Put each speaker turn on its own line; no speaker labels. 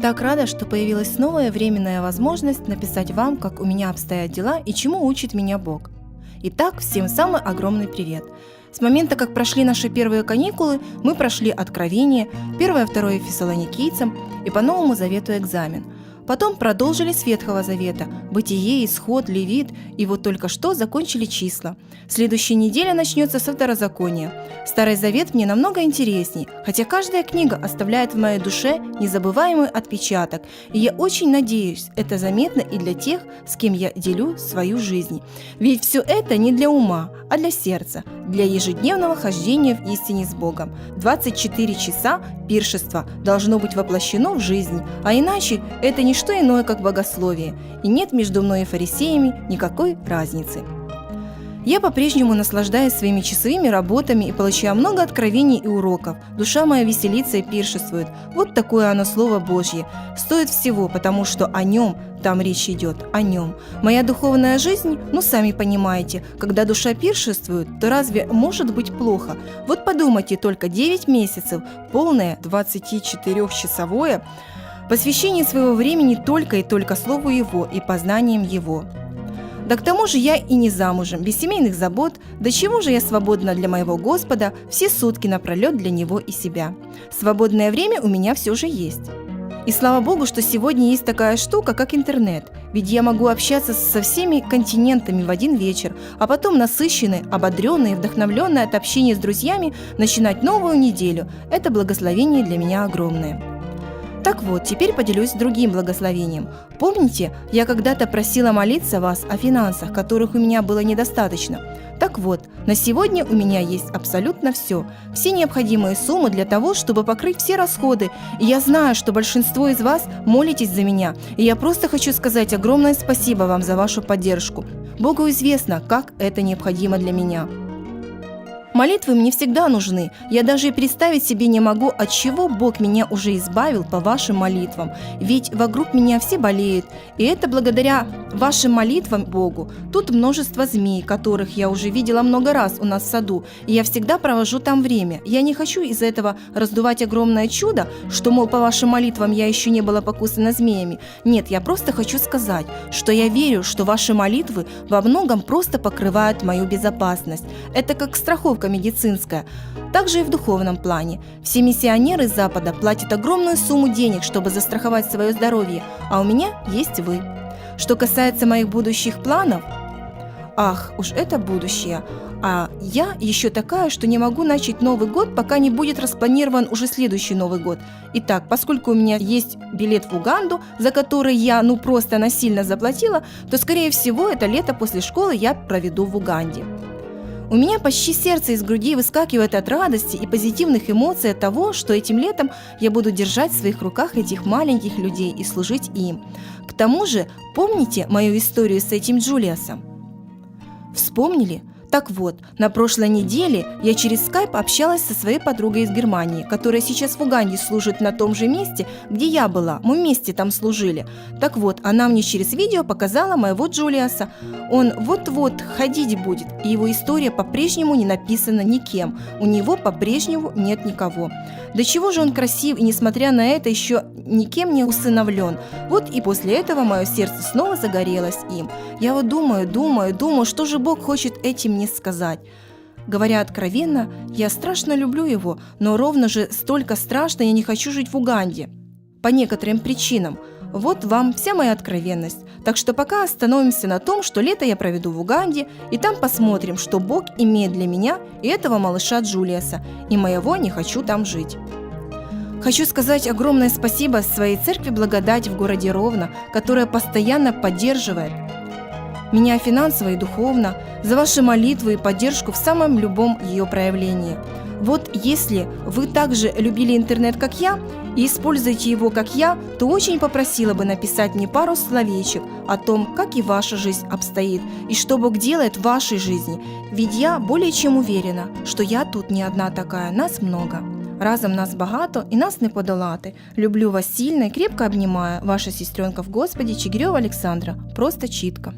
Так рада, что появилась новая временная возможность написать вам, как у меня обстоят дела и чему учит меня Бог. Итак, всем самый огромный привет. С момента, как прошли наши первые каникулы, мы прошли Откровение, первое, второе Фессалоникийцам и по Новому Завету экзамен – Потом продолжили с Ветхого Завета – Бытие, Исход, Левит, и вот только что закончили числа. Следующая неделя начнется со Второзакония. Старый Завет мне намного интересней, хотя каждая книга оставляет в моей душе незабываемый отпечаток, и я очень надеюсь, это заметно и для тех, с кем я делю свою жизнь. Ведь все это не для ума, а для сердца, для ежедневного хождения в истине с Богом. 24 часа пиршества должно быть воплощено в жизнь, а иначе это не что иное, как богословие, и нет между мной и фарисеями никакой разницы. Я по-прежнему наслаждаюсь своими часовыми работами и получаю много откровений и уроков. Душа моя веселится и пиршествует. Вот такое оно Слово Божье. Стоит всего, потому что о нем там речь идет, о нем. Моя духовная жизнь, ну сами понимаете, когда душа пиршествует, то разве может быть плохо? Вот подумайте, только 9 месяцев, полное 24-часовое посвящение своего времени только и только Слову Его и познанием Его. Да к тому же я и не замужем, без семейных забот, до чего же я свободна для моего Господа все сутки напролет для Него и себя. Свободное время у меня все же есть. И слава Богу, что сегодня есть такая штука, как интернет. Ведь я могу общаться со всеми континентами в один вечер, а потом насыщенный, ободренный вдохновленный от общения с друзьями начинать новую неделю. Это благословение для меня огромное. Так вот, теперь поделюсь другим благословением. Помните, я когда-то просила молиться вас о финансах, которых у меня было недостаточно. Так вот, на сегодня у меня есть абсолютно все. Все необходимые суммы для того, чтобы покрыть все расходы. И я знаю, что большинство из вас молитесь за меня. И я просто хочу сказать огромное спасибо вам за вашу поддержку. Богу известно, как это необходимо для меня. Молитвы мне всегда нужны. Я даже и представить себе не могу, от чего Бог меня уже избавил по вашим молитвам. Ведь вокруг меня все болеют, и это благодаря вашим молитвам Богу. Тут множество змей, которых я уже видела много раз у нас в саду, и я всегда провожу там время. Я не хочу из-за этого раздувать огромное чудо, что, мол, по вашим молитвам я еще не была покусана змеями. Нет, я просто хочу сказать, что я верю, что ваши молитвы во многом просто покрывают мою безопасность. Это как страховка медицинская. Также и в духовном плане. Все миссионеры Запада платят огромную сумму денег, чтобы застраховать свое здоровье, а у меня есть вы. Что касается моих будущих планов, ах, уж это будущее. А я еще такая, что не могу начать Новый год, пока не будет распланирован уже следующий Новый год. Итак, поскольку у меня есть билет в Уганду, за который я ну просто насильно заплатила, то скорее всего это лето после школы я проведу в Уганде. У меня почти сердце из груди выскакивает от радости и позитивных эмоций от того, что этим летом я буду держать в своих руках этих маленьких людей и служить им. К тому же, помните мою историю с этим Джулиасом? Вспомнили? Так вот, на прошлой неделе я через скайп общалась со своей подругой из Германии, которая сейчас в Уганде служит на том же месте, где я была. Мы вместе там служили. Так вот, она мне через видео показала моего Джулиаса. Он вот-вот ходить будет, и его история по-прежнему не написана никем. У него по-прежнему нет никого. До чего же он красив, и несмотря на это еще никем не усыновлен. Вот и после этого мое сердце снова загорелось им. Я вот думаю, думаю, думаю, что же Бог хочет этим мне сказать. Говоря откровенно, я страшно люблю его, но ровно же столько страшно я не хочу жить в Уганде. По некоторым причинам. Вот вам вся моя откровенность. Так что пока остановимся на том, что лето я проведу в Уганде, и там посмотрим, что Бог имеет для меня и этого малыша Джулиаса, и моего не хочу там жить. Хочу сказать огромное спасибо своей церкви Благодать в городе Ровно, которая постоянно поддерживает меня финансово и духовно, за ваши молитвы и поддержку в самом любом ее проявлении. Вот если вы также любили интернет, как я, и используете его, как я, то очень попросила бы написать мне пару словечек о том, как и ваша жизнь обстоит, и что Бог делает в вашей жизни. Ведь я более чем уверена, что я тут не одна такая, нас много. Разом нас багато і нас не подолати. Люблю вас сильно і крепко обнімаю. Ваша сестренка в Господі Чигирьова Олександра. Просто чітко.